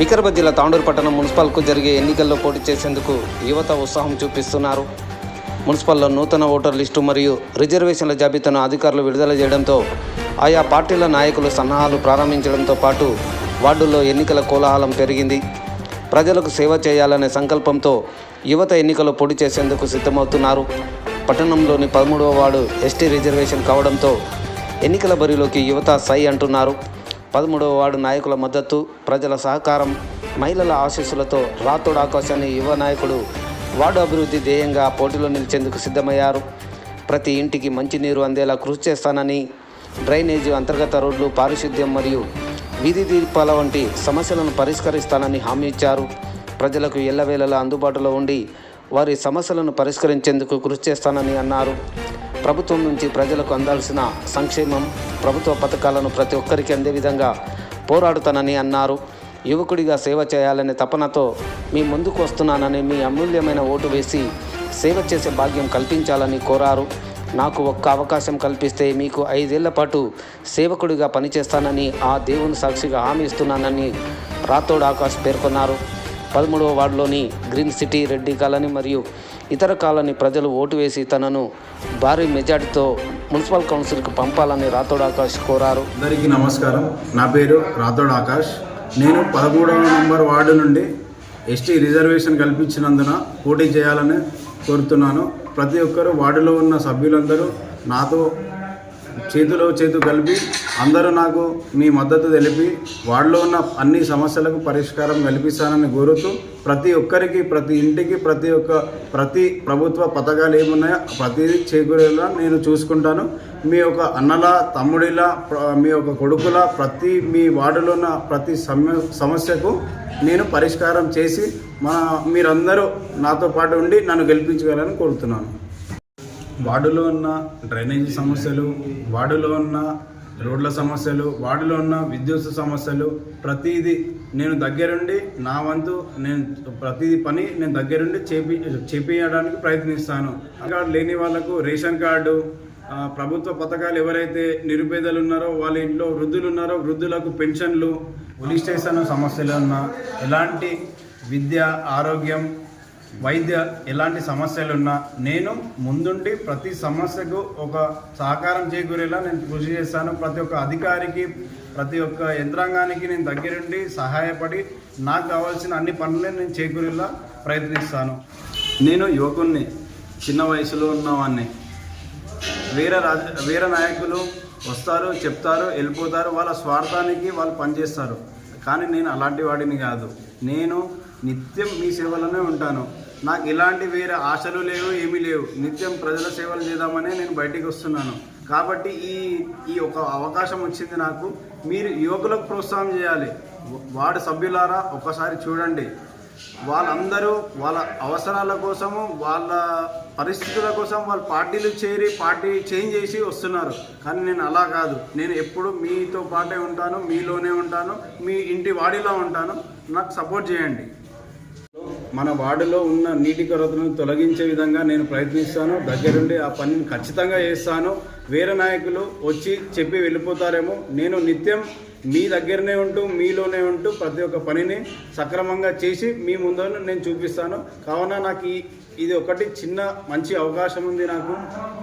వికారాబాద్ జిల్లా తాండూరు పట్టణం మున్సిపల్కు జరిగే ఎన్నికల్లో పోటీ చేసేందుకు యువత ఉత్సాహం చూపిస్తున్నారు. మున్సిపల్లో నూతన ఓటర్ లిస్టు మరియు రిజర్వేషన్ల జాబితాను అధికారులు విడుదల చేయడంతో ఆయా పార్టీల నాయకులు సన్నాహాలు ప్రారంభించడంతో పాటు వార్డుల్లో ఎన్నికల కోలాహలం పెరిగింది. ప్రజలకు సేవ చేయాలనే సంకల్పంతో యువత ఎన్నికల్లో పోటీ చేసేందుకు సిద్ధమవుతున్నారు. పట్టణంలోని పదమూడవ వార్డు ఎస్టీ రిజర్వేషన్ కావడంతో ఎన్నికల బరిలోకి యువత సై అంటున్నారు. పదమూడవ వార్డు నాయకుల మద్దతు ప్రజల సహకారం మహిళల ఆశీస్సులతో రాతోడు ఆకాశాన్ని యువ నాయకుడు వార్డు అభివృద్ధి ధ్యేయంగా పోటీలో నిలిచేందుకు సిద్ధమయ్యారు. ప్రతి ఇంటికి మంచినీరు అందేలా కృషి చేస్తానని డ్రైనేజీ అంతర్గత రోడ్లు పారిశుద్ధ్యం మరియు వీధి దీపాల వంటి సమస్యలను పరిష్కరిస్తానని హామీ ఇచ్చారు. ప్రజలకు ఎల్లవేళలా అందుబాటులో ఉండి వారి సమస్యలను పరిష్కరించేందుకు కృషి చేస్తానని అన్నారు. ప్రభుత్వం నుంచి ప్రజలకు అందాల్సిన సంక్షేమం ప్రభుత్వ పథకాలను ప్రతి ఒక్కరికి అందే విధంగా పోరాడుతానని అన్నారు. యువకుడిగా సేవ చేయాలనే తపనతో మీ ముందుకు వస్తున్నానని మీ అమూల్యమైన ఓటు వేసి సేవ చేసే భాగ్యం కల్పించాలని కోరారు. నాకు ఒక్క అవకాశం కల్పిస్తే మీకు ఐదేళ్ళ పాటు సేవకుడిగా పనిచేస్తానని ఆ దేవుని సాక్షిగా హామీ ఇస్తున్నానని రాథోడ్ ఆకాష్ పేర్కొన్నారు. పదమూడవ వార్డులోని గ్రీన్ సిటీ రెడ్డి కాలనీ మరియు ఇతర కాలనీ ప్రజలు ఓటు వేసి తనను భారీ మెజార్టీతో మున్సిపల్ కౌన్సిల్కు పంపాలని రాథోడ్ ఆకాష్ కోరారు. అందరికీ నమస్కారం. నా పేరు రాథోడ్ ఆకాష్. నేను పదమూడవ నంబర్ వార్డు నుండి ఎస్టీ రిజర్వేషన్ కల్పించినందున పోటీ చేయాలని కోరుతున్నాను. ప్రతి ఒక్కరు వార్డులో ఉన్న సభ్యులందరూ నాతో చేతిలో చేతు కలిపి అందరూ నాకు మీ మద్దతు తెలిపి వార్డులో ఉన్న అన్ని సమస్యలకు పరిష్కారం కల్పిస్తానని కోరుతూ ప్రతి ఒక్కరికి ప్రతి ఇంటికి ప్రతి ఒక్క ప్రతి ప్రభుత్వ పథకాలు ఏమున్నాయో ప్రతిదీ చేకూరేలా నేను చూసుకుంటాను. మీ యొక్క అన్నల తమ్ముడిలా మీ యొక్క కొడుకుల ప్రతి మీ వార్డులో ఉన్న ప్రతి సమ సమస్యకు నేను పరిష్కారం చేసి మా మీరందరూ నాతో పాటు ఉండి నన్ను గెలిపించగలని కోరుతున్నాను. వార్డులో ఉన్న డ్రైనేజీ సమస్యలు వార్డులో ఉన్న రోడ్ల సమస్యలు వార్డులో ఉన్న విద్యుత్ సమస్యలు ప్రతిదీ నేను దగ్గరుండి నా వంతు నేను ప్రతి పని నేను దగ్గరుండి చేపి చేపించడానికి ప్రయత్నిస్తాను. కార్డు లేని వాళ్ళకు రేషన్ కార్డు ప్రభుత్వ పథకాలు ఎవరైతే నిరుపేదలు ఉన్నారో వాళ్ళ ఇంట్లో వృద్ధులు ఉన్నారో వృద్ధులకు పెన్షన్లు పోలీస్ స్టేషన్ సమస్యలు ఉన్నా ఎలాంటి విద్య ఆరోగ్యం వైద్య ఎలాంటి సమస్యలు ఉన్నా నేను ముందుండి ప్రతి సమస్యకు ఒక సహకారం చేకూరేలా నేను కృషి చేస్తాను. ప్రతి ఒక్క అధికారికి ప్రతి ఒక్క యంత్రాంగానికి నేను దగ్గరుండి సహాయపడి నాకు కావాల్సిన అన్ని పనులను నేను చేకూరేలా ప్రయత్నిస్తాను. నేను యువకుణ్ణి చిన్న వయసులో ఉన్నవాడిని వేరే రాజ వేరే నాయకులు వస్తారు చెప్తారు వెళ్ళిపోతారు వాళ్ళ స్వార్థానికి వాళ్ళు పనిచేస్తారు. కానీ నేను అలాంటి వాడిని కాదు. నేను నిత్యం మీ సేవలోనే ఉంటాను. నాకు ఎలాంటి వేరే ఆశలు లేవు ఏమీ లేవు. నిత్యం ప్రజల సేవలు చేద్దామనే నేను బయటికి వస్తున్నాను. కాబట్టి ఈ ఈ ఒక అవకాశం వచ్చింది నాకు. మీరు యువకులకు ప్రోత్సాహం చేయాలి. వార్డు సభ్యులారా ఒకసారి చూడండి. వాళ్ళందరూ వాళ్ళ అవసరాల కోసము వాళ్ళ పరిస్థితుల కోసం వాళ్ళ పార్టీలు చేరి పార్టీ చేంజ్ చేసి వస్తున్నారు. కానీ నేను అలా కాదు. నేను ఎప్పుడు మీతో పాటే ఉంటాను మీలోనే ఉంటాను మీ ఇంటి వాడిలా ఉంటాను. నాకు సపోర్ట్ చేయండి. మన వార్డులో ఉన్న నీటి కొరతను తొలగించే విధంగా నేను ప్రయత్నిస్తాను. దగ్గరుండి ఆ పనిని ఖచ్చితంగా చేస్తాను. వేరే నాయకులు వచ్చి చెప్పి వెళ్ళిపోతారేమో. నేను నిత్యం మీ దగ్గరనే ఉంటూ మీలోనే ఉంటూ ప్రతి ఒక్క పనిని సక్రమంగా చేసి మీ ముందు నేను చూపిస్తాను. కావున నాకు ఈ ఇది ఒకటి చిన్న మంచి అవకాశం ఉంది నాకు.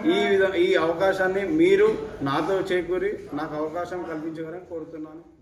ఈ విధ ఈ అవకాశాన్ని మీరు నాతో చేకూరి నాకు అవకాశం కల్పించగలని కోరుతున్నాను.